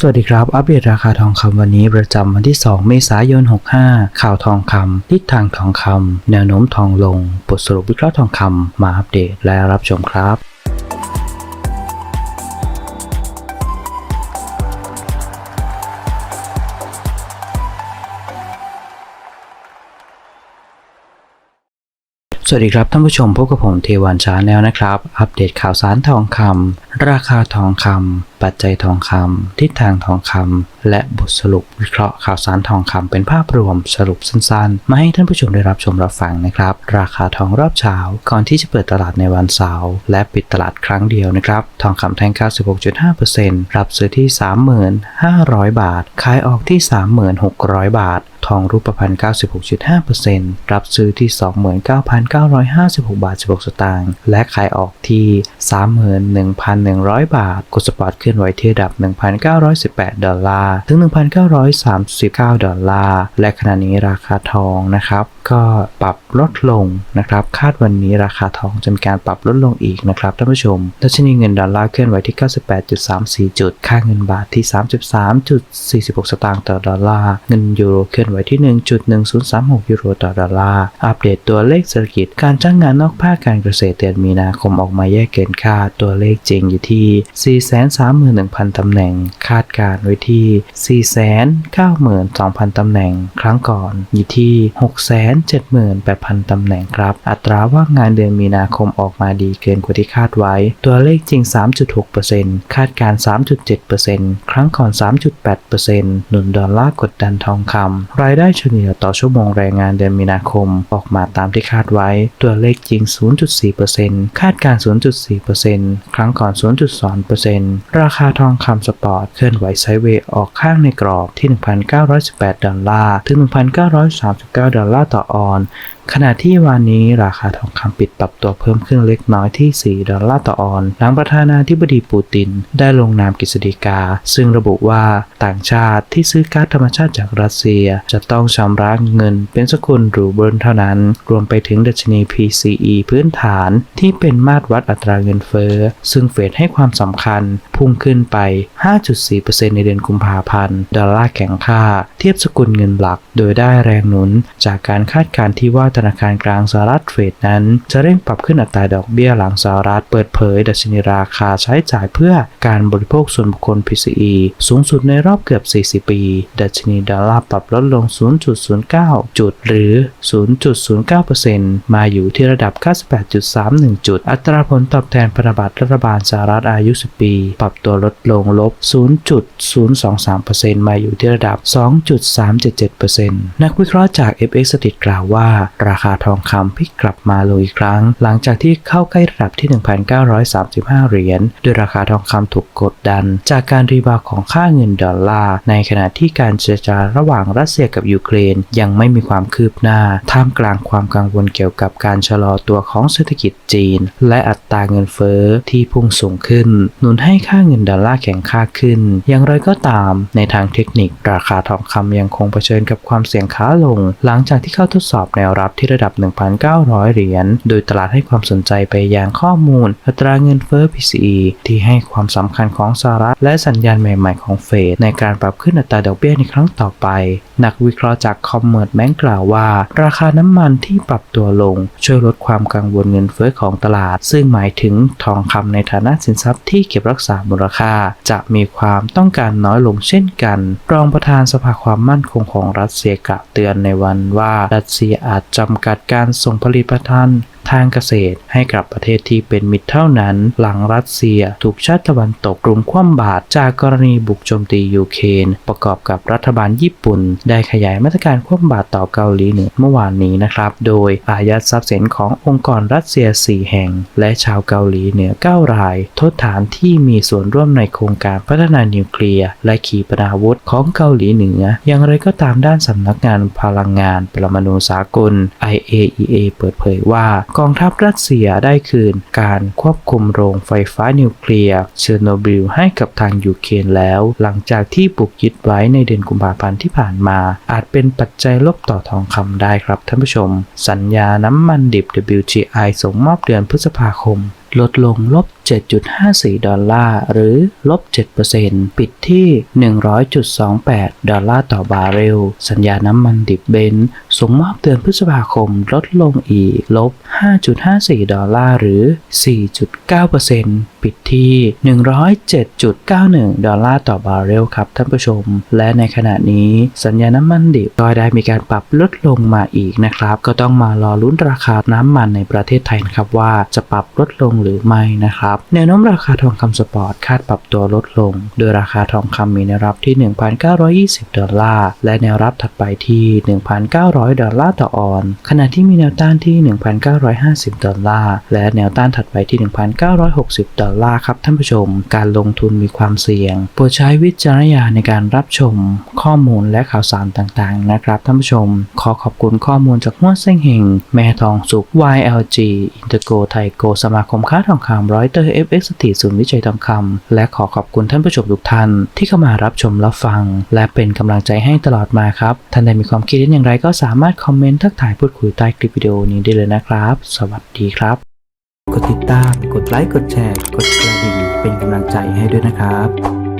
สวัสดีครับ อัปเดตราคาทองคำวันนี้ประจำวันที่ 2 เมษายน 65 ข่าวทองคำทิศทางทองคำแนวโน้มทองลง บทสรุปวิเคราะห์ทองคำมาอัปเดตและรับชมครับ สวัสดีครับท่านผู้ชมพบกับผมเทวันชาแนลนะครับ อัปเดตข่าวสารทองคำราคาทองคำปัจจัยทองคำทิศทางทองคำและบทสรุปวิเคราะห์ข่าวสารทองคำเป็นภาพรวมสรุปสั้นๆ มาให้ท่านผู้ชมได้รับชมรับฟังนะครับ ราคาทองรอบเช้า ก่อนที่จะเปิดตลาดในวันเสาร์และปิดตลาดครั้งเดียวนะครับ ทองคำแท่ง 96.5%รับซื้อที่ 35,500 บาท ขายออกที่ 36,000 บาท ทองรูปพรรณ96.5%รับซื้อที่ 29,956 บาท 16 สตางค์ และขายออกที่ 31,100 บาท กดสปอร์ตเคลื่อนไหวที่ระดับ 1,918 ดอลลาร์ ถึง 1,939 ดอลลาร์ และขณะนี้ราคาทองนะครับ ก็ปรับลดลงนะครับ คาดวันนี้ราคาทองจะมีการปรับลดลงอีกนะครับท่านผู้ชมดัชนีเงินดอลลาร์เคลื่อนไหวที่ 98.34 จุด ค่าเงินบาทที่ 33.46 สตางค์ต่อดอลลาร์ เงินยูโรเคลื่อนไหวที่ 1.1036 ยูโรต่อดอลลาร์ อัปเดตตัวเลขเศรษฐกิจ การจ้างงานนอกภาคการเกษตรเดือนมีนาคมออกมาแยกเกินคาด ตัวเลขจริงอยู่ที่ 431,000 ตำแหน่ง คาดการไว้ที่ 492,000 ตำแหน่ง ครั้งก่อนอยู่ที่ 678,000 ตำแหน่งครับ อัตราว่างงานเดือนมีนาคมออกมาดีเกินกว่าที่คาดไว้ ตัวเลขจริง 3.6%คาดการ 3.7%ครั้งก่อน 3.8%หนุนดอลลาร์กดดันทองคำรายได้เฉลี่ยต่อชั่วโมงแรงงานเดือนมีนาคมออกมาตามที่คาดไว้ ตัวเลขจริง 0.4%คาดการ 0.4%ครั้งก่อน 0.2%ราคาทองคำสปอร์ตเคลื่อนไหวไซเวย์ออกข้างในกรอบที่ 1,918 ดอลลาร์ ถึง 1,939 ดอลลาร์ต่อออน ขณะที่วันนี้ราคาทองคำปิดปรับตัวเพิ่มขึ้นเล็กน้อยที่ 4 ดอลลาร์ต่อออน หลังประธานาธิบดีปูติน ได้ลงนามกฤษฎีกา ซึ่งระบุว่าต่างชาติที่ซื้อก๊าซธรรมชาติจากรัสเซีย จะต้องชำระเงินเป็นสกุลรูเบิลเท่านั้น รวมไปถึงดัชนี PCE พื้นฐานที่เป็นมาตรวัดอัตราเงินเฟ้อ ซึ่งเฟดให้ความสำคัญพุ่งขึ้นไป 5.4%ในเดือนกุมภาพันธ์ ดอลลาร์แข็งค่า เทียบสกุลเงินหลัก โดยได้แรงหนุนจากการคาดการณ์ที่ว่าธนาคารกลางสหรัฐเฟดนั้น จะเร่งปรับขึ้นอัตราดอกเบี้ยหลังสหรัฐเปิดเผย ดัชนีราคาใช้จ่ายเพื่อการบริโภคส่วนบุคคล PCE สูงสุดในรอบเกือบ 40 ปี ดัชนีดอลลาร์ปรับลดลง 0.09 จุดหรือ 0.09%มาอยู่ที่ระดับ 98.31 จุด อัตราผลตอบแทนพันธบัตรรัฐบาลสหรัฐอายุ 10 ปี ปรับตัวลดลงลบ 0.023%มาอยู่ที่ระดับ 2.377%นักวิเคราะห์จาก FX สถิตกล่าวว่าราคาทองคำพลิกกลับมาลงอีกครั้ง หลังจากที่เข้าใกล้ระดับที่ 1,935 เหรียญโดยราคาทองคำถูกกดดัน จากการรีบาวของค่าเงินดอลลาร์ในขณะที่การเจรจาระหว่างรัสเซียกับยูเครน ยังไม่มีความคืบหน้า ท่ามกลางความกังวลเกี่ยวกับการชะลอตัวของเศรษฐกิจจีน และอัตราเงินเฟ้อที่พุ่งสูงขึ้น หนุนให้ค่าเงินดอลลาร์แข็งค่าขึ้น อย่างไรก็ตาม ในทางเทคนิค ราคาทองคำยังคงเผชิญกับความเสี่ยงขาลง หลังจากที่เข้าทดสอบแนวรับที่ระดับ 1,900 เหรียญ โดยตลาดให้ความสนใจไปยังข้อมูล อัตราเงินเฟ้อ PCE ที่ให้ความสำคัญของสหรัฐและสัญญาณใหม่ๆของเฟดในการปรับขึ้นอัตราดอกเบี้ยในครั้งต่อไป นักวิเคราะห์จากคอมเมอร์ b แบงกล่าวว่า ราคาน้ำมันที่ปรับตัวลง ช่วยลดความกังวลเงินเฟ้อของตลาด ซึ่งหมายถึงทองคำในฐานะสินทรัพย์ที่เก็บรักษามูลค่า จะมีความต้องการน้อยลงเช่นกัน รองประธานสภาความมั่นคงของรัสเซียกล่าวเตือนในวันว่ารัสเซียอาจจะำกัดการส่งผลิตภัณฑ์ ทางเกษตรให้กับประเทศที่เป็นมิตรเท่านั้น หลังรัสเซียถูกชาติตะวันตกกลุ่มคว่ำบาตรจากกรณีบุกโจมตียูเครนประกอบกับรัฐบาลญี่ปุ่น ได้ขยายมาตรการคว่ำบาตรต่อเกาหลีเหนือเมื่อวานนี้นะครับ โดยอายัดทรัพย์สินขององค์กรรัสเซีย 4 แห่ง และชาวเกาหลีเหนือ 9 ราย โทษฐานที่มีส่วนร่วมในโครงการพัฒนานิวเคลียร์และขีปนาวุธของเกาหลีเหนือ อย่างไรก็ตามด้านสำนักงานพลังงาน ปรมาณูสากล IAEA เปิดเผยว่ากองทัพรัสเซียได้คืนการควบคุมโรงไฟฟ้านิวเคลียร์เชอร์โนบิลให้กับทางยูเครนแล้ว หลังจากที่บุกยึดไว้ในเดือนกุมภาพันธ์ที่ผ่านมา อาจเป็นปัจจัยลบต่อทองคำได้ครับท่านผู้ชม สัญญาน้ำมันดิบ WTI ส่งมอบเดือนพฤษภาคม ลดลงลบ 7.54 ดอลลาร์หรือลบ 7%ปิดที่ 100.28 ดอลลาร์ต่อบาร์เรล สัญญาน้ำมันดิบเบนซ์ส่งมอบเดือนพฤษภาคมลดลงอีกลบ 5.54 ดอลลาร์หรือ 4.9%ปิดที่ 107.91 ดอลลาร์ต่อบาร์เรลครับท่านผู้ชม และในขณะนี้สัญญาน้ำมันดิบก็ได้มีการปรับลดลงมาอีกนะครับ ก็ต้องมารอลุ้นราคาน้ำมันในประเทศไทยนะครับว่าจะปรับลดลงหรือไม่นะครับแนวโน้มราคาทองคำสปอร์ตคาดปรับตัวลดลง โดยราคาทองคำมีแนวรับที่ 1,920 ดอลลาร์และแนวรับถัดไปที่ 1,900 ดอลลาร์ต่อออน ขณะที่มีแนวต้านที่ 1,950 ดอลลาร์และแนวต้านถัดไปที่ 1,960 ดอลลาร์ครับท่านผู้ชม การลงทุนมีความเสี่ยงโปรดใช้วิจารณญาณในการรับชมข้อมูลและข่าวสารต่างๆ นะครับท่านผู้ชม ขอขอบคุณข้อมูลจากหัวเส้งเฮงแม่ทองสุก YLG อินเตอร์โกไทโกสมาคมค้าทองคำร้อยเตอร์ FX สถิตศูนย์วิจัยทองคำและขอขอบคุณท่านผู้ชมทุกท่าน ที่เข้ามารับชมรับฟัง และเป็นกำลังใจให้ตลอดมาครับ ท่านใดมีความคิดเห็นอย่างไรก็สามารถคอมเมนต์ทักทายพูดคุยใต้คลิปวิดีโอนี้ได้เลยนะครับ สวัสดีครับ กดติดตาม กดไลค์ กดแชร์ กดกระดิ่งเป็นกำลังใจให้ด้วยนะครับ